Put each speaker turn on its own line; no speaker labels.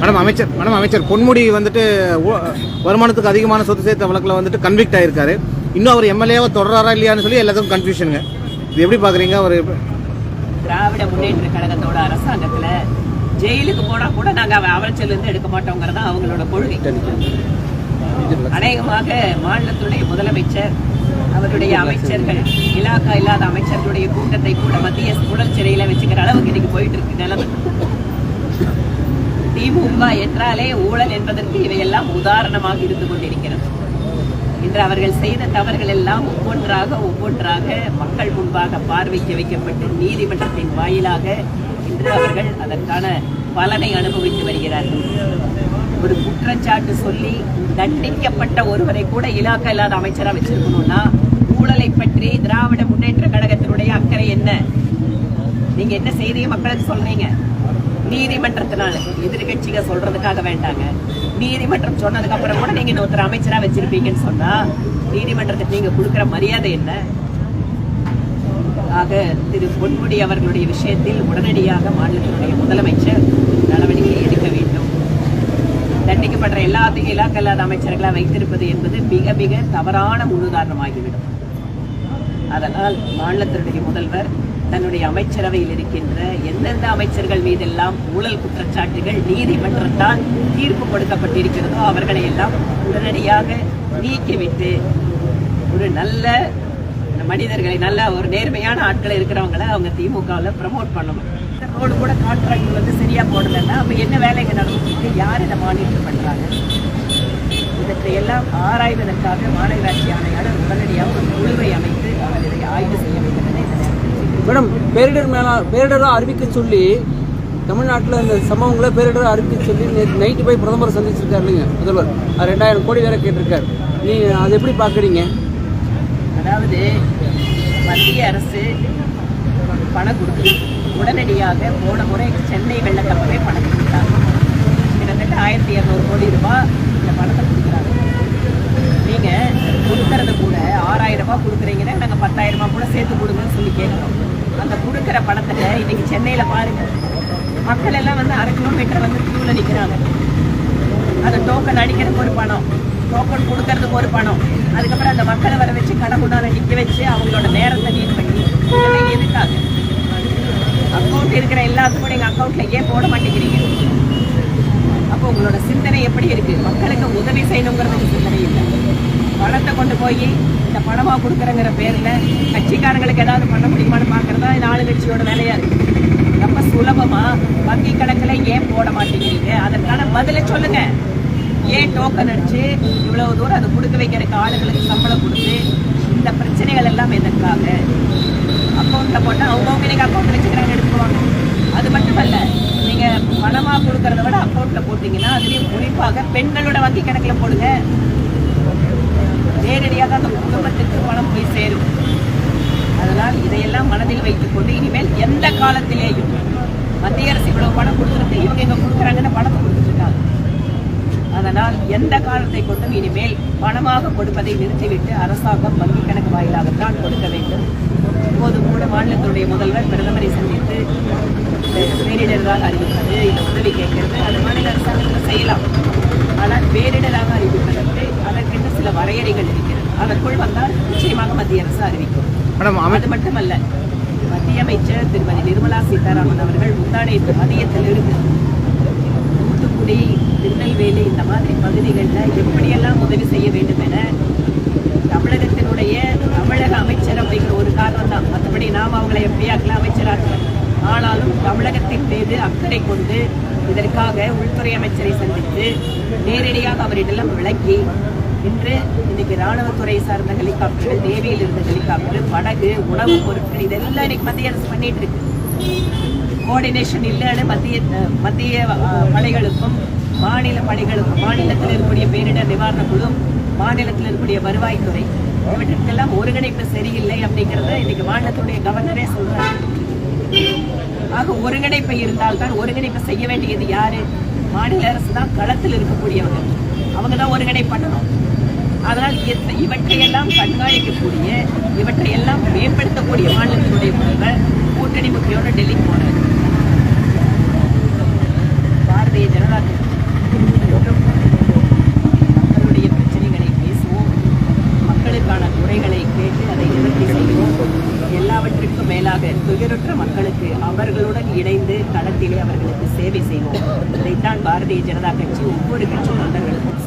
Madam அமைச்சர் madam அமைச்சர் பொன்முடி வந்துட்டு வருமானத்துக்கு அதிகமான சொத்து சேர்த்த வழக்கில் வந்துட்டு கன்விக்ட் ஆயிருக்காரு. இன்னும் அவர் எம்எல்ஏவை தொடராரா இல்லையான்னு சொல்லி எல்லாத்துக்கும் கன்ஃபியூஷனுங்க இது எப்படி பார்க்குறீங்க அவர்
திராவிட முன்னேற்ற கழகத்தோட அரசாங்கத்துல ஜெயிலுக்கு போனா கூட நாங்க அவ இருந்து எடுக்க மாட்டோங்கிறத அவங்களோட கொள்கை. அநேகமாக மாநிலத்துடைய முதலமைச்சர் அவருடைய அமைச்சர்கள் இலாக்கா இல்லாத அமைச்சர்களுடைய கூட்டத்தை கூட மத்திய உடல் சிறையில வச்சுக்கிற அளவுக்கு இன்னைக்கு போயிட்டு இருக்கு நிலவு திமுக என்றாலே ஊழல் என்பதற்கு இவையெல்லாம் உதாரணமாக இருந்து கொண்டிருக்கிறது. இன்று அவர்கள் செய்த தவறுகள் எல்லாம் ஒவ்வொன்றாக ஒவ்வொன்றாக மக்கள் முன்பாக பார்வைக்கு வைக்கப்பட்டு நீதிமன்றத்தின் வாயிலாக இன்று அவர்கள் அதற்கான பலனை அனுபவித்து வருகிறார்கள். ஒரு குற்றச்சாட்டு சொல்லி தண்டிக்கப்பட்ட ஒருவரை கூட இலாக்கா இல்லாத அமைச்சராக வச்சிருக்கணும்னா ஊழலை பற்றி திராவிட முன்னேற்ற கழகத்தினுடைய அக்கறை என்ன? நீங்க என்ன செய்தியை மக்களுக்கு சொல்றீங்க? நீதிமன்றத்தினால எதிர்கட்சிகள் சொல்றதுக்காக வேண்டாங்க. நீதிமன்றம் சொன்னதுக்கு அப்புறம் கூட நீங்க இன்னொருத்தர் அமைச்சரா வச்சிருப்பீங்கன்னு சொன்னா நீதிமன்றத்துக்கு நீங்க கொடுக்குற மரியாதை என்ன? ஆக திரு பொன்முடி அவர்களுடைய விஷயத்தில் உடனடியாக மாநிலத்தினுடைய முதலமைச்சர் நடவடிக்கை எடுக்க வேண்டும். தண்டிக்கப்படுற எல்லாத்தையும் இலாக்க இல்லாத அமைச்சர்களா வைத்திருப்பது என்பது மிக மிக தவறான முன்னுதாரணமாகிவிடும் அதனால் மாநிலத்தினுடைய முதல்வர் தன்னுடைய அமைச்சரவையில் இருக்கின்ற எந்தெந்த அமைச்சர்கள் மீதெல்லாம் ஊழல் குற்றச்சாட்டுகள் நீதிமன்றத்தால் தீர்ப்பு கொடுக்கப்பட்டிருக்கிறதோ அவர்களை எல்லாம் உடனடியாக நீக்கிவிட்டு ஒரு நல்ல மனிதர்களை நல்ல ஒரு நேர்மையான ஆட்கள் இருக்கிறவங்கள அவங்க திமுகவில் ப்ரமோட் பண்ணணும். ரோடு கூட கான்ட்ராக்ட் வந்து சரியாக போடலைன்னா அப்போ என்ன வேலைங்க நடந்துட்டு யார் இதை மானிட்டர் பண்ணுறாங்க இதற்றை எல்லாம் ஆராய்வதற்காக மாநகராட்சி ஆணையாளர் உடனடியாக ஒரு குழுவை அமைத்து அவர் இதை ஆய்வு செய்ய வேண்டும் என இந்த நேரத்தில் தெரிவித்துக்
மேடம் பேரிடர் மேலா பேரிடராக அறிவிக்க சொல்லி தமிழ்நாட்டில் இந்த சம்பவங்களை பேரிடராக அறிவிக்க சொல்லி நேற்று நைட்டு போய் பிரதமர் சந்திச்சிருக்காரு இல்லைங்க முதல்வர். அது ரெண்டாயிரம் கோடி வேற கேட்டிருக்காரு. நீங்கள் அதை எப்படி பார்க்குறீங்க?
அதாவது மத்திய அரசு பணம் கொடுக்குது உடனடியாக போன முறை சென்னை வெள்ளத்தப்பவே பணம் கொடுத்தாங்க. கிட்டத்தட்ட ஆயிரத்தி இரநூறு கோடி ரூபாய் இந்த பணத்தை கொடுக்குறாங்க. நீங்கள் கொடுக்கறத கூட ஆறாயிரம் ரூபாய் கொடுக்குறீங்கன்னா நாங்கள் பத்தாயிரம் ரூபாய் கூட சேர்த்து கொடுங்கன்னு சொல்லி கேட்குறோம். அந்த கொடுக்குற பணத்தை இன்னைக்கு சென்னையில் பாருங்க. மக்கள் எல்லாம் வந்து அரை கிலோமீட்டர் வந்து கியூல நிற்கிறாங்க அந்த டோக்கன் அடிக்கிறதுக்கு ஒரு பணம். டோக்கன் கொடுக்கறதுக்கு ஒரு பணம். அதுக்கப்புறம் அந்த மக்களை வர வச்சு கடை முன்னால நிற்க வச்சு அவங்களோட நேரத்தை நீட் பண்ணி இதெல்லாம் எதுக்காக அக்கௌண்ட் இருக்கிற எல்லாத்துக்கும் நீங்கள் அக்கௌண்ட்டில் ஏன் போட மாட்டேங்கிறீங்க? அப்போ உங்களோட சிந்தனை எப்படி இருக்குது மக்களுக்கு உதவி செய்யணுங்கிறது சிந்தனை இல்லை. பணத்தை கொண்டு போய் இந்த பணமாக கொடுக்குறங்கிற பேரில் கட்சிக்காரங்களுக்கு ஏதாவது பண்ண முடியுமான்னு பாக்குறதா இந்த ஆளுங்கட்சியோட வேலையாக இருக்குது ரொம்ப சுலபமாக வங்கி கணக்கில் ஏன் போட மாட்டேங்கிறீங்க? அதற்கான பதிலை சொல்லுங்கள் ஏன் டோக்கன் அடித்து இவ்வளோ தூரம் அதை கொடுக்க வைக்கிறதுக்கு ஆளுங்களுக்கு சம்பளம் கொடுத்து இந்த பிரச்சனைகள் எல்லாம் எதற்காக? அக்கௌண்ட்டில் போட்டால் அவங்கவுங்க நீங்க அக்கௌண்ட் வச்சுக்கிறாங்க எடுத்துக்குவாங்க. அது மட்டுமல்ல நீங்கள் பணமாக கொடுக்கறத விட அக்கௌண்ட்டில் போட்டிங்கன்னா அதுலேயும் குறிப்பாக பெண்களோட வங்கி கணக்கில் போடுங்க. நேரடியாக அந்த குடும்பத்துக்கு பணம் போய் சேரும். அதனால் இதையெல்லாம் மனதில் வைத்துக் கொண்டு இனிமேல் எந்த காலத்திலேயும் மத்திய அரசு இவ்வளவு பணம் கொடுத்துருக்கு இவங்க எங்க கொடுக்குறாங்கன்னு பணத்தை கொடுத்துருக்காங்க அதனால் எந்த காலத்தை கொண்டும் இனிமேல் பணமாக கொடுப்பதை நிறுத்திவிட்டு அரசாங்கம் வங்கிக் கணக்கு வாயிலாகத்தான் கொடுக்க வேண்டும். இப்போது கூட மாநிலத்தினுடைய முதல்வர் பிரதமரை சந்தித்து பேரிடராக அறிவிப்பது இந்த உதவி கேட்கிறது. அது மாநில அரசாங்கத்தில் செய்யலாம். ஆனால் பேரிடராக அறிவிப்பதற்கு அதற்கு சில வரையறைகள் இருக்கிறது. அதற்குள் வந்தால் நிச்சயமாக மத்திய அரசு அறிவிக்கும்.
மேடம்
அது மட்டுமல்ல மத்திய அமைச்சர் திருமதி நிர்மலா சீதாராமன் அவர்கள் முந்தானேற்று மதியத்தில் இருந்து தூத்துக்குடி திருநெல்வேலி இந்த மாதிரி பகுதிகளில் எப்படியெல்லாம் உதவி செய்ய வேண்டும் என தமிழகத்தினுடைய தமிழக அமைச்சர் அப்படிங்கிற ஒரு காரணம் தான் மற்றபடி நாம் அவங்களை எப்படியாக்கலாம் அமைச்சராக்கலாம் ஆனாலும் தமிழகத்தின் மீது அக்கறை கொண்டு இதற்காக உள்துறை அமைச்சரை சந்தித்து நேரடியாக அவரிடம் விளக்கி இன்று இன்னைக்கு ராணுவத்துறை சார்ந்த ஹெலிகாப்டர்கள் நேவியில் இருந்த ஹெலிகாப்டர் படகு உணவுப் பொருட்கள் இதெல்லாம் இன்னைக்கு மத்திய அரசு பண்ணிட்டு இருக்கு. கோஆர்டினேஷன் இல்லைன்னு மத்திய மத்திய படைகளுக்கும் மாநில படைகளுக்கும் மாநிலத்தில் இருக்கக்கூடிய பேரிடர் நிவாரண குழு மாநிலத்தில் இருக்கக்கூடிய வருவாய்த்துறை இவற்றிற்கெல்லாம் ஒருங்கிணைப்பு சரியில்லை அப்படிங்கறத இன்னைக்கு மாநிலத்துடைய கவர்னரே சொல்றாங்க ஆக ஒருங்கிணைப்பு இருந்தால் தான் ஒருங்கிணைப்பு செய்ய வேண்டியது யாரு? மாநில அரசு தான் களத்தில் இருக்கக்கூடியவங்க. அவங்க தான் ஒருங்கிணைப்பு பண்ணணும். அதனால் இவற்றையெல்லாம் கண்காணிக்கக்கூடிய இவற்றையெல்லாம் மேம்படுத்தக்கூடிய மாநிலத்தினுடைய முதல்வர் கூட்டணி முக்கியோட டெல்லி போனார். பாரதிய ஜனதா மக்களுடைய பிரச்சனைகளை பேசுவோம். மக்களுக்கான குறைகளை கேட்டு அதை நிவர்த்தி செய்வோம். எல்லாவற்றிற்கும் மேலாக துயருற்ற மக்களுக்கு அவர்களுடன் இணைந்து களத்திலே அவர்களுக்கு சேவை செய்வோம். இதைத்தான் பாரதிய ஜனதா கட்சி ஒவ்வொரு கட்சி தொண்டர்களுக்கும்